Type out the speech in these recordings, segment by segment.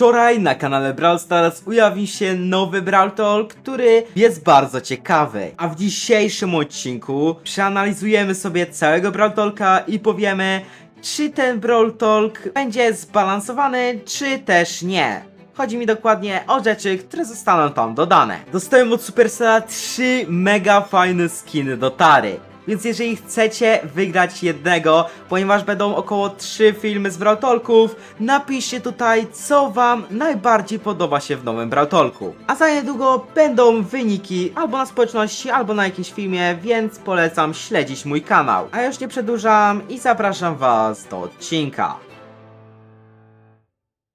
Wczoraj na kanale Brawl Stars ujawnił się nowy Brawl Talk, który jest bardzo ciekawy. A w dzisiejszym odcinku przeanalizujemy sobie całego Brawl Talka i powiemy, czy ten Brawl Talk będzie zbalansowany, czy też nie. Chodzi mi dokładnie o rzeczy, które zostaną tam dodane. Dostałem od Supercella 3 mega fajne skiny do Tary. Więc jeżeli chcecie wygrać jednego, ponieważ będą około 3 filmy z Brawl Talków, napiszcie tutaj, co wam najbardziej podoba się w nowym Brawl Talku. A za niedługo będą wyniki albo na społeczności, albo na jakimś filmie, więc polecam śledzić mój kanał. A już nie przedłużam i zapraszam was do odcinka.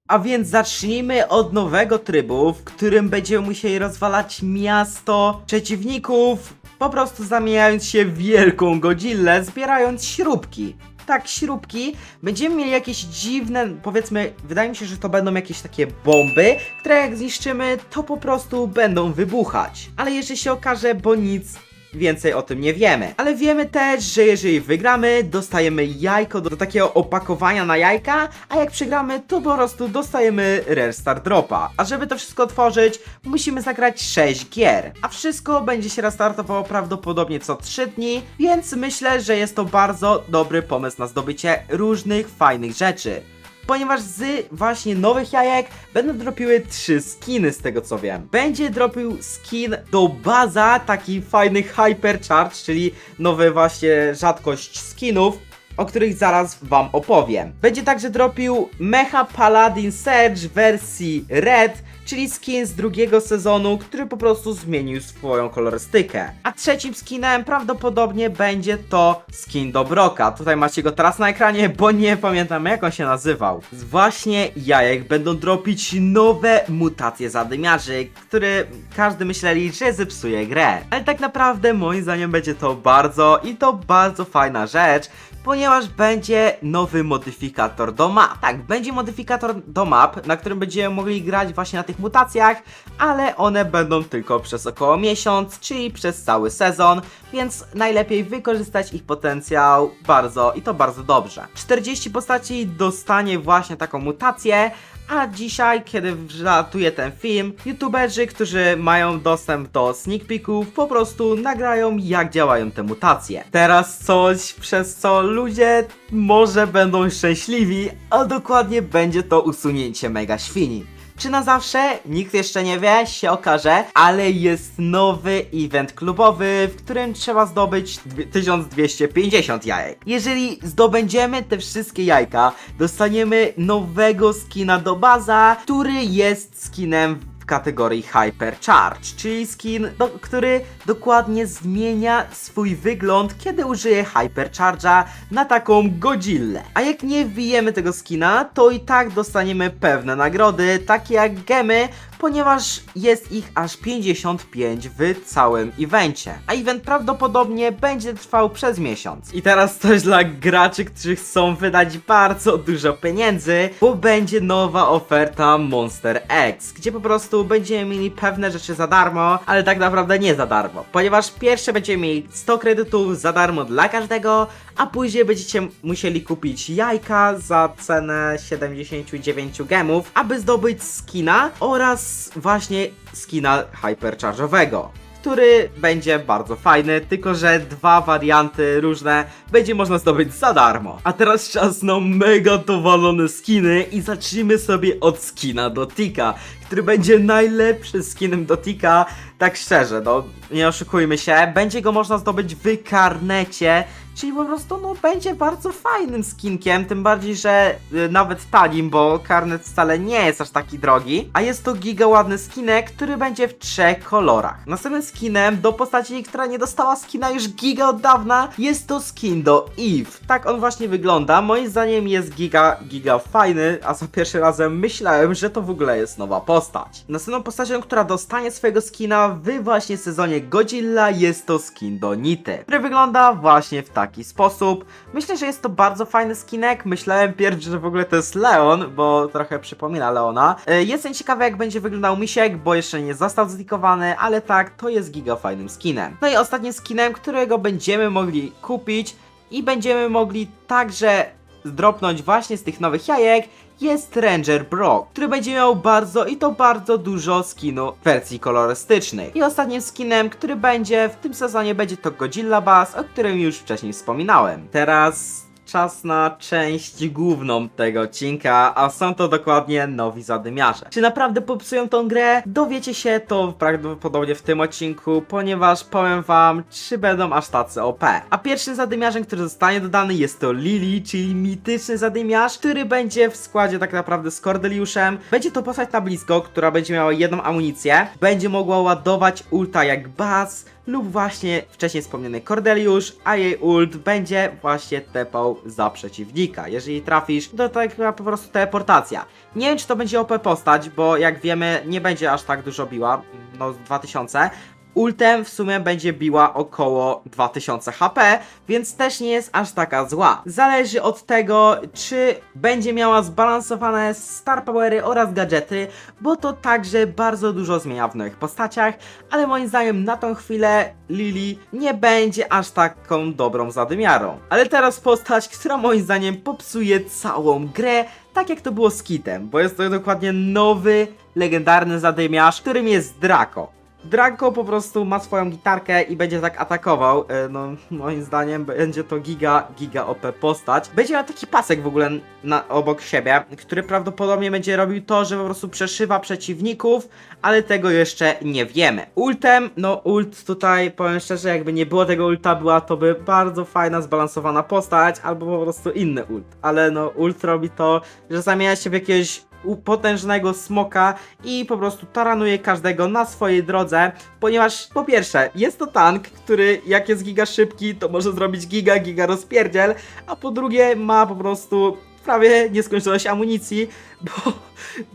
A więc zacznijmy od nowego trybu, w którym będziemy musieli rozwalać miasto przeciwników, po prostu zamieniając się w wielką godzillę, zbierając śrubki. Tak, śrubki. Będziemy mieli jakieś dziwne, powiedzmy, wydaje mi się, że to będą jakieś takie bomby, które jak zniszczymy, to po prostu będą wybuchać. Ale jeszcze się okaże, bo nic Więcej o tym nie wiemy. Ale wiemy też, że jeżeli wygramy, dostajemy jajko do, takiego opakowania na jajka, a jak przegramy, to po prostu dostajemy Rare Star Dropa. A żeby to wszystko otworzyć, musimy zagrać 6 gier. A wszystko będzie się restartowało prawdopodobnie co 3 dni, więc myślę, że jest to bardzo dobry pomysł na zdobycie różnych fajnych rzeczy ponieważ z właśnie nowych jajek będą dropiły trzy skiny z tego co wiem. Będzie dropił skin do baza, taki fajny hypercharge, czyli nowy właśnie rzadkość skinów, o których zaraz wam opowiem. Będzie także dropił Mecha Paladin Surge wersji Red, czyli skin z drugiego sezonu, który po prostu zmienił swoją kolorystykę. A trzecim skinem prawdopodobnie będzie to skin do Broka. Tutaj macie go teraz na ekranie, bo nie pamiętam jak on się nazywał. Z właśnie jajek będą dropić nowe mutacje zadymiarzy, które każdy myśleli, że zepsuje grę. Ale tak naprawdę moim zdaniem będzie to bardzo i to bardzo fajna rzecz, ponieważ będzie nowy modyfikator do map. Tak, będzie modyfikator do map, na którym będziemy mogli grać właśnie na tych mutacjach, ale one będą tylko przez około miesiąc, czyli przez cały sezon, więc najlepiej wykorzystać ich potencjał bardzo i to bardzo dobrze. 40 postaci dostanie właśnie taką mutację, a dzisiaj, kiedy wlatuje ten film, youtuberzy, którzy mają dostęp do sneak peeków, po prostu nagrają jak działają te mutacje. Teraz coś, przez co ludzie może będą szczęśliwi, a dokładnie będzie to usunięcie mega świni. Czy na zawsze? Nikt jeszcze nie wie, się okaże, ale jest nowy event klubowy, w którym trzeba zdobyć dwie- 1250 jajek. Jeżeli zdobędziemy te wszystkie jajka, dostaniemy nowego skina do baza, który jest skinem kategorii Hypercharge, czyli skin, do, który dokładnie zmienia swój wygląd, kiedy użyje Hypercharge'a na taką Godzillę. A jak nie wbijemy tego skina, to i tak dostaniemy pewne nagrody, takie jak gemy, ponieważ jest ich aż 55 w całym evencie. A event prawdopodobnie będzie trwał przez miesiąc. I teraz coś dla graczy, którzy chcą wydać bardzo dużo pieniędzy, bo będzie nowa oferta Monster X, gdzie po prostu będziemy mieli pewne rzeczy za darmo, ale tak naprawdę nie za darmo, ponieważ pierwsze będziemy mieli 100 kredytów za darmo dla każdego, a później będziecie musieli kupić jajka za cenę 79 gemów, aby zdobyć skina oraz właśnie skina hypercharge'owego. Który będzie bardzo fajny, tylko że dwa warianty różne będzie można zdobyć za darmo. A teraz czas na mega dowalone skiny i zacznijmy sobie od skina do Tika, który będzie najlepszym skinem do Tika, tak szczerze, no nie oszukujmy się, będzie go można zdobyć w karnecie, czyli po prostu no będzie bardzo fajnym skinkiem, tym bardziej, że y, nawet tanim, bo karnet wcale nie jest aż taki drogi, a jest to giga ładny skinek, który będzie w trzech kolorach. Następnym skinem do postaci, która nie dostała skina już giga od dawna, jest to skin do Eve. Tak on właśnie wygląda, moim zdaniem jest giga, giga fajny, a za pierwszym razem myślałem, że to w ogóle jest nowa postać. Następną postacią, która dostanie swojego skina w właśnie sezonie Godzilla jest to skin do Nity, który wygląda właśnie w taki sposób. Myślę, że jest to bardzo fajny skinek. Myślałem pierwszy, że w ogóle to jest Leon, bo trochę przypomina Leona. E, Jestem ciekawy, jak będzie wyglądał Misiek, bo jeszcze nie został zlikowany, ale tak, to jest giga fajnym skinem. No i ostatnim skinem, którego będziemy mogli kupić i będziemy mogli także zdropnąć właśnie z tych nowych jajek jest Ranger Brock, który będzie miał bardzo i to bardzo dużo skinu w wersji kolorystycznej. I ostatnim skinem, który będzie w tym sezonie będzie to Godzilla Bass, o którym już wcześniej wspominałem. Teraz czas na część główną tego odcinka, a są to dokładnie nowi zadymiarze. Czy naprawdę popsują tą grę? Dowiecie się to prawdopodobnie w tym odcinku, ponieważ powiem wam, czy będą aż tacy OP. A pierwszym zadymiarzem, który zostanie dodany jest to Lily, czyli mityczny zadymiarz, który będzie w składzie tak naprawdę z Cordeliuszem. Będzie to postać na blisko, która będzie miała jedną amunicję, będzie mogła ładować ulta jak Buzz, lub właśnie wcześniej wspomniany Cordeliusz, a jej ult będzie właśnie tepał za przeciwnika. Jeżeli trafisz, to tak po prostu teleportacja. Nie wiem, czy to będzie OP postać, bo jak wiemy, nie będzie aż tak dużo biła, no 2000. Ultem w sumie będzie biła około 2000 HP, więc też nie jest aż taka zła. Zależy od tego, czy będzie miała zbalansowane star powery oraz gadżety, bo to także bardzo dużo zmienia w nowych postaciach, ale moim zdaniem na tą chwilę Lily nie będzie aż taką dobrą zadymiarą. Ale teraz postać, która moim zdaniem popsuje całą grę, tak jak to było z Kitem, bo jest to dokładnie nowy, legendarny zadymiarz, którym jest Draco. Draco po prostu ma swoją gitarkę i będzie tak atakował. E, No, moim zdaniem będzie to giga, giga OP postać. Będzie miał taki pasek w ogóle na, obok siebie, który prawdopodobnie będzie robił to, że po prostu przeszywa przeciwników, ale tego jeszcze nie wiemy. Ultem, no ult tutaj, powiem szczerze, jakby nie było tego ulta, była to by bardzo fajna, zbalansowana postać, albo po prostu inny ult. Ale no, ult robi to, że zamienia się w jakiegoś u- potężnego smoka i po prostu taranuje każdego na swojej drodze, ponieważ po pierwsze jest to tank, który jak jest giga szybki, to może zrobić giga, giga rozpierdziel, a po drugie ma po prostu prawie nieskończoność amunicji, bo,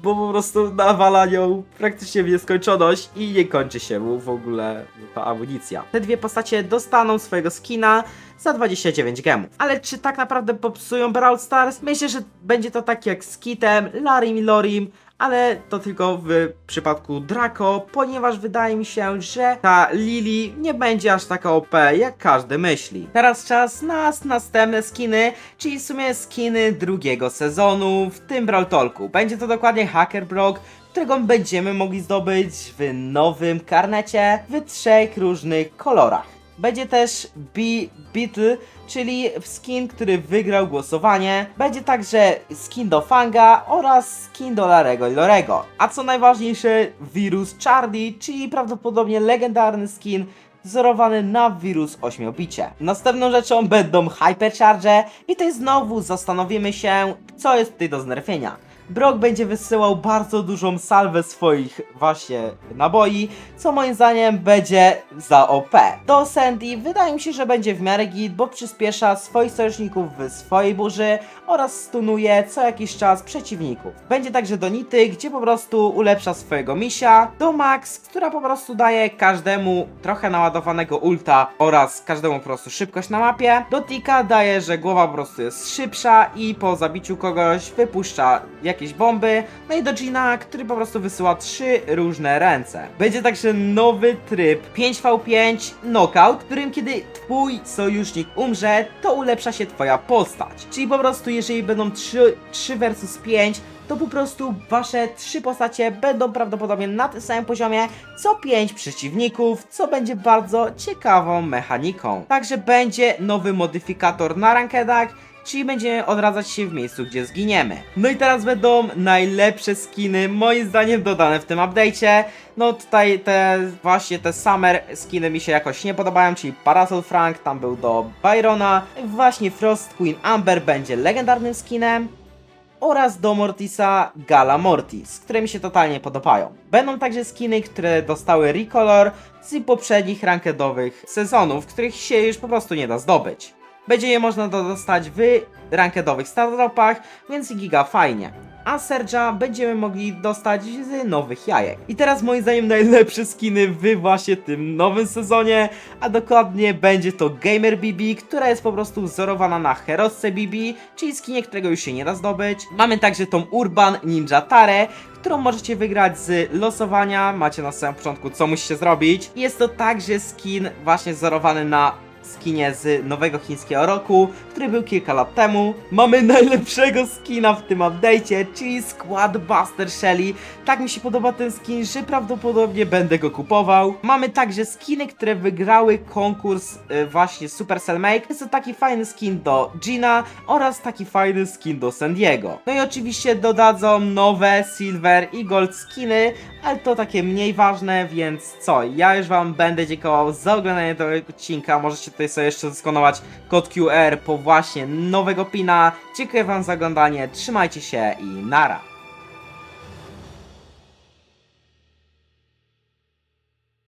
bo po prostu nawala nią praktycznie w nieskończoność i nie kończy się mu w ogóle ta amunicja. Te dwie postacie dostaną swojego skina za 29 gemów. Ale czy tak naprawdę popsują Brawl Stars? Myślę, że będzie to tak jak z Kitem, Larim i Lorim, ale to tylko w przypadku Draco, ponieważ wydaje mi się, że ta Lily nie będzie aż taka OP, jak każdy myśli. Teraz czas na następne skiny, czyli w sumie skiny drugiego sezonu w tym Brawl Talku. Będzie to dokładnie Hacker Brock, którego będziemy mogli zdobyć w nowym karnecie w trzech różnych kolorach. Będzie też B Beetle, czyli skin, który wygrał głosowanie. Będzie także skin do Fanga oraz skin do Larego i Lorego. A co najważniejsze, wirus Charlie, czyli prawdopodobnie legendarny skin wzorowany na wirus 8-bicie. Następną rzeczą będą Hypercharge i tutaj znowu zastanowimy się, co jest tutaj do znerfienia. Brock będzie wysyłał bardzo dużą salwę swoich właśnie naboi, co moim zdaniem będzie za OP. Do Sandy wydaje mi się, że będzie w miarę git, bo przyspiesza swoich sojuszników w swojej burzy oraz stunuje co jakiś czas przeciwników. Będzie także do Nity, gdzie po prostu ulepsza swojego misia, do Max, która po prostu daje każdemu trochę naładowanego ulta oraz każdemu po prostu szybkość na mapie. Do Tika daje, że głowa po prostu jest szybsza i po zabiciu kogoś wypuszcza jakieś bomby. No i do Gina, który po prostu wysyła trzy różne ręce. Będzie także nowy tryb 5v5 Knockout, w którym kiedy twój sojusznik umrze, to ulepsza się twoja postać. Czyli po prostu jeżeli będą 3, 3 versus 5, to po prostu wasze trzy postacie będą prawdopodobnie na tym samym poziomie co pięć przeciwników, co będzie bardzo ciekawą mechaniką. Także będzie nowy modyfikator na rankedach, czyli będziemy odradzać się w miejscu, gdzie zginiemy. No i teraz będą najlepsze skiny, moim zdaniem dodane w tym update'cie. No tutaj te właśnie te summer skiny mi się jakoś nie podobają, czyli Parasol Frank tam był do Byrona, właśnie Frost Queen Amber będzie legendarnym skinem oraz do Mortisa Gala Mortis, które mi się totalnie podobają. Będą także skiny, które dostały recolor z poprzednich rankedowych sezonów, których się już po prostu nie da zdobyć. Będzie je można do- dostać w rankedowych stardropach, więc giga fajnie. A Serge'a będziemy mogli dostać z nowych jajek. I teraz moim zdaniem najlepsze skiny w właśnie tym nowym sezonie, a dokładnie będzie to Gamer BB, która jest po prostu wzorowana na Herosce BB, czyli skinie, którego już się nie da zdobyć. Mamy także tą Urban Ninja Tare, którą możecie wygrać z losowania. Macie na samym początku, co musicie zrobić. Jest to także skin właśnie wzorowany na skinie z nowego chińskiego roku, który był kilka lat temu. Mamy najlepszego skina w tym update'cie, czyli Squad Buster Shelly. Tak mi się podoba ten skin, że prawdopodobnie będę go kupował. Mamy także skiny, które wygrały konkurs y, właśnie Supercell Make. Jest to taki fajny skin do Gina oraz taki fajny skin do Sandiego. No i oczywiście dodadzą nowe Silver i Gold skiny, ale to takie mniej ważne, więc co, ja już wam będę dziękował za oglądanie tego odcinka, możecie tutaj sobie jeszcze doskonać kod QR po właśnie nowego pina. Dziękuję wam za oglądanie, trzymajcie się i nara!